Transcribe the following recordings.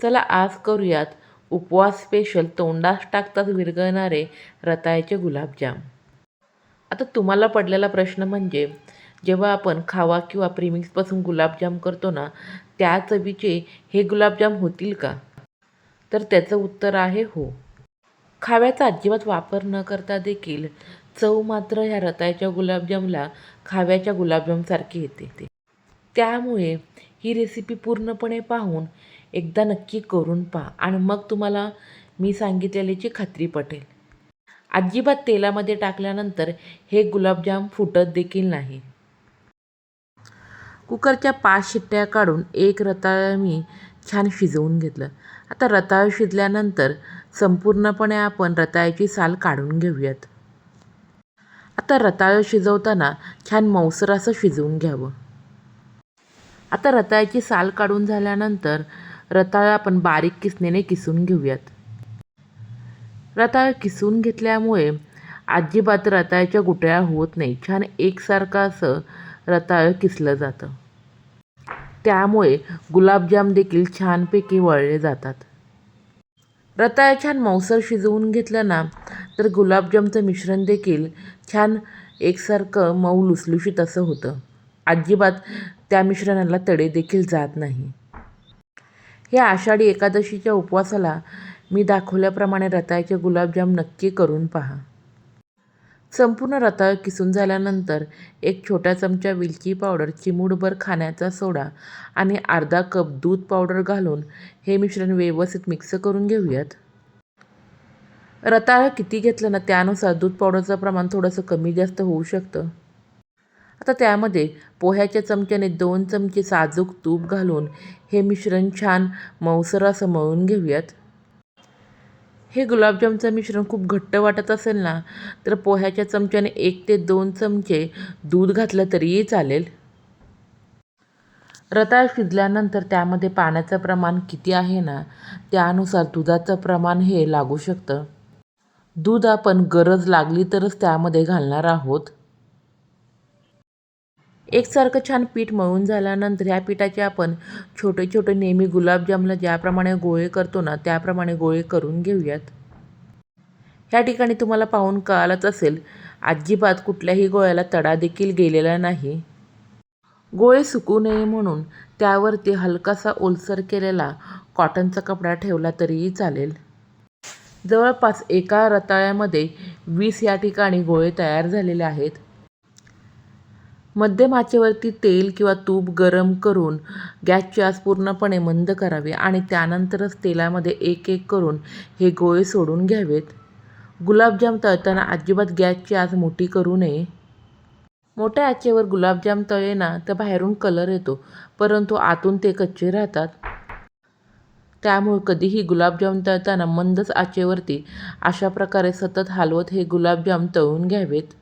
चला आज करूयात उपवास स्पेशल तोंडास टाकताच विरघळणारे रताळ्याचे गुलाबजाम. आता तुम्हाला पडलेला प्रश्न म्हणजे जेव्हा आपण खावा किंवा प्रीमिक्सपासून गुलाबजाम करतो ना त्या चवीचे हे गुलाबजाम होतील का? तर त्याचं उत्तर आहे हो. खाव्याचा अजिबात वापर न करता देखील चव मात्र ह्या रताळ्याच्या गुलाबजामला खाव्याच्या गुलाबजामसारखी येते त्यामुळे ही रेसिपी पूर्णपणे पाहून एकदा नक्की करून पहा. आणि मग तुम्हाला मी सांगितलेल्याची खात्री पटेल. अजिबात तेलामध्ये टाकल्यानंतर हे गुलाबजाम फुटत देखील नाही. कुकरच्या पाच शिट्ट्या काढून एक रताळ मी छान शिजवून घेतलं. आता रताळ शिजल्यानंतर संपूर्णपणे आपण रताळ्याची साल काढून घेऊयात. आता रताळ शिजवताना छान मौसर असं शिजवून घ्यावं. आता रताळ्याची साल काढून झाल्यानंतर रताळा आपण बारीक किसणीने किसून घेऊयात. रताळ किसून घेतल्यामुळे अजिबात रताळ्याच्या गुटळ्या होत नाही. छान एकसारखं असं रताळं किसलं जातं. त्यामुळे गुलाबजाम देखील छानपैकी वळले जातात. रताळ छान मऊसर शिजवून घेतलं ना तर गुलाबजामचं मिश्रण देखील छान एकसारखं मऊ लुसलुशीत असं होतं. अजिबात त्या मिश्रणाला तडे देखील जात नाही. हे आषाढी एकादशीच्या उपवासाला मी दाखवल्याप्रमाणे रताळ्याचे गुलाबजाम नक्की करून पहा. संपूर्ण रताळ किसून झाल्यानंतर एक छोटा चमचा विलची पावडर चिमूडभर खाण्याचा सोडा आणि अर्धा कप दूध पावडर घालून हे मिश्रण व्यवस्थित मिक्स करून घेऊयात. रताळं किती घेतलं ना त्यानुसार दूध पावडरचं प्रमाण थोडंसं कमी जास्त होऊ शकतं. आता त्यामध्ये पोह्याच्या चमच्याने दोन चमचे साजूक तूप घालून हे मिश्रण छान मौसरासं मळून घेऊयात. हे गुलाबजामचं मिश्रण खूप घट्ट वाटत असेल ना तर पोह्याच्या चमच्याने एक ते दोन चमचे दूध घातलं तरीही चालेल. रताळ शिजल्यानंतर त्यामध्ये पाण्याचं प्रमाण किती आहे ना त्यानुसार दुधाचं प्रमाण हे लागू शकतं. दूध आपण गरज लागली तरच त्यामध्ये घालणार आहोत. एकसारखं छान पीठ मळून झाल्यानंतर ह्या पिठाचे आपण छोटे छोटे नेहमी गुलाबजामला ज्याप्रमाणे गोळे करतो ना त्याप्रमाणे गोळे करून घेऊयात. ह्या ठिकाणी तुम्हाला पाहून कळालंच असेल अजिबात कुठल्याही गोळ्याला तडा देखील गेलेला नाही. गोळे सुकू नये म्हणून त्यावरती हलकासा ओलसर केलेला कॉटनचा कपडा ठेवला तरीही चालेल. जवळपास एका रताळ्यामध्ये वीस या ठिकाणी गोळे तयार झालेले आहेत. मध्यम आचेवरती तेल किंवा तूप गरम करून गॅसची आस पूर्णपणे मंद करावी आणि त्यानंतरच तेलामध्ये एक एक करून हे गोळे सोडून घ्यावेत. गुलाबजाम तळताना अजिबात गॅसची आस मोठी करू नये. मोठ्या आचेवर गुलाबजाम तळे ना तर बाहेरून कलर येतो परंतु आतून ते कच्चे राहतात. त्यामुळे कधीही गुलाबजाम तळताना मंदच आचेवरती अशा प्रकारे सतत हलवत हे गुलाबजाम तळून घ्यावेत.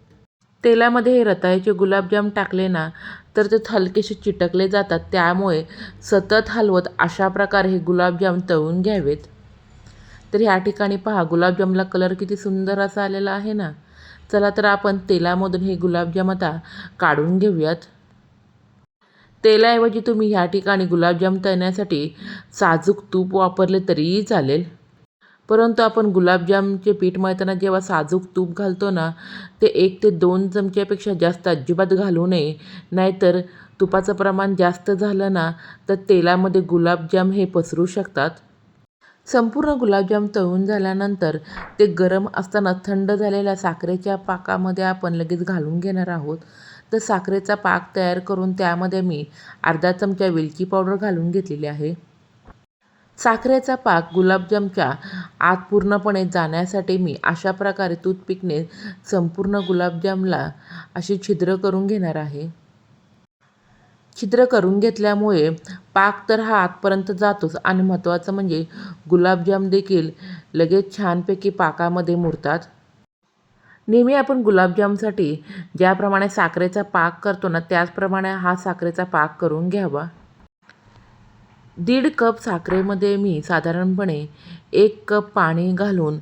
तेलामध्ये हे रताळ्याचे गुलाबजाम टाकले ना तर ते हलकेसे चिटकले जातात. त्यामुळे सतत हलवत अशा प्रकारे हे गुलाबजाम तळून घ्यावेत. तर ह्या ठिकाणी पहा गुलाबजामला कलर किती सुंदर असा आलेला आहे ना. चला तर आपण तेलामधून हे गुलाबजाम आता काढून घेऊयात. तेलाऐवजी तुम्ही ह्या ठिकाणी गुलाबजाम तळण्यासाठी साजूक तूप वापरले तरीही चालेल. परंतु आपण गुलाबजामचे पीठ मळताना जेव्हा साजूक तूप घालतो ना ते एक ते दोन चमच्यापेक्षा जास्त अजिबात घालू नये. नाहीतर तुपाचं प्रमाण जास्त झालं ना तर तेलामध्ये गुलाबजाम हे पसरू शकतात. संपूर्ण गुलाबजाम तळून झाल्यानंतर ते गरम असताना थंड झालेल्या साखरेच्या पाकामध्ये आपण लगेच घालून घेणार आहोत. तर साखरेचा पाक तयार करून त्यामध्ये मी अर्धा चमचा वेलची पावडर घालून घेतलेली आहे. साखरेचा पाक गुलाबजामच्या आत पूर्णपणे जाण्यासाठी मी अशा प्रकारे तूथपिकने संपूर्ण गुलाबजामला अशी छिद्र करून घेणार आहे. छिद्र करून घेतल्यामुळे पाक तर हा आतपर्यंत जातोच आणि महत्त्वाचं म्हणजे गुलाबजाम देखील लगेच छानपैकी पाकामध्ये मुरतात. नेहमी आपण गुलाबजामसाठी ज्याप्रमाणे साखरेचा पाक करतो ना त्याचप्रमाणे हा साखरेचा पाक करून घ्यावा. दीड कप साखरेमध्ये मी साधारणपणे एक कप पाणी घालून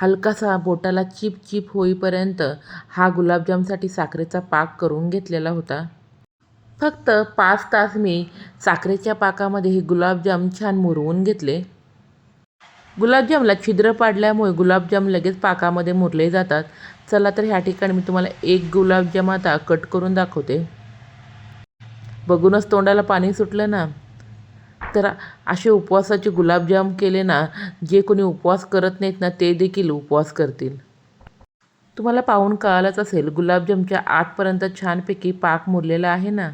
हलकासा बोटाला चिप चिप होईपर्यंत हा गुलाबजामसाठी साखरेचा पाक करून घेतलेला होता. फक्त पाच तास मी साखरेच्या पाकामध्ये हे गुलाबजाम छान मुरवून घेतले. गुलाबजामला छिद्र पाडल्यामुळे गुलाबजाम लगेच पाकामध्ये मुरले जातात. चला तर ह्या ठिकाणी मी तुम्हाला एक गुलाबजाम आता कट करून दाखवते. बघूनच तोंडाला पाणी सुटलं ना? तर असे उपवासाचे गुलाबजाम केले ना जे कोणी उपवास करत नाहीत ना ते देखील उपवास करतील. तुम्हाला पाहून कळालंच असेल गुलाबजामच्या आतपर्यंत छानपैकी पाक मुरलेला आहे ना?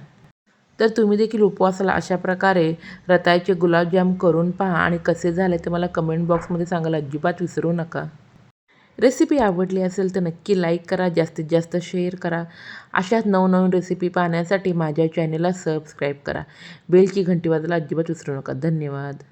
तर तुम्ही देखील उपवासाला अशा प्रकारे रताळ्याचे गुलाबजाम करून पहा आणि कसे झाले ते मला कमेंट बॉक्समध्ये सांगायला अजिबात विसरू नका. रेसिपी आवडली असेल तर नक्की लाईक करा जास्तीत जास्त शेअर करा. अशाच नवनवीन रेसिपी पाहण्यासाठी माझ्या चॅनलला सबस्क्राईब करा. बेलची घंटी वाजायला अजिबात विसरू नका. धन्यवाद.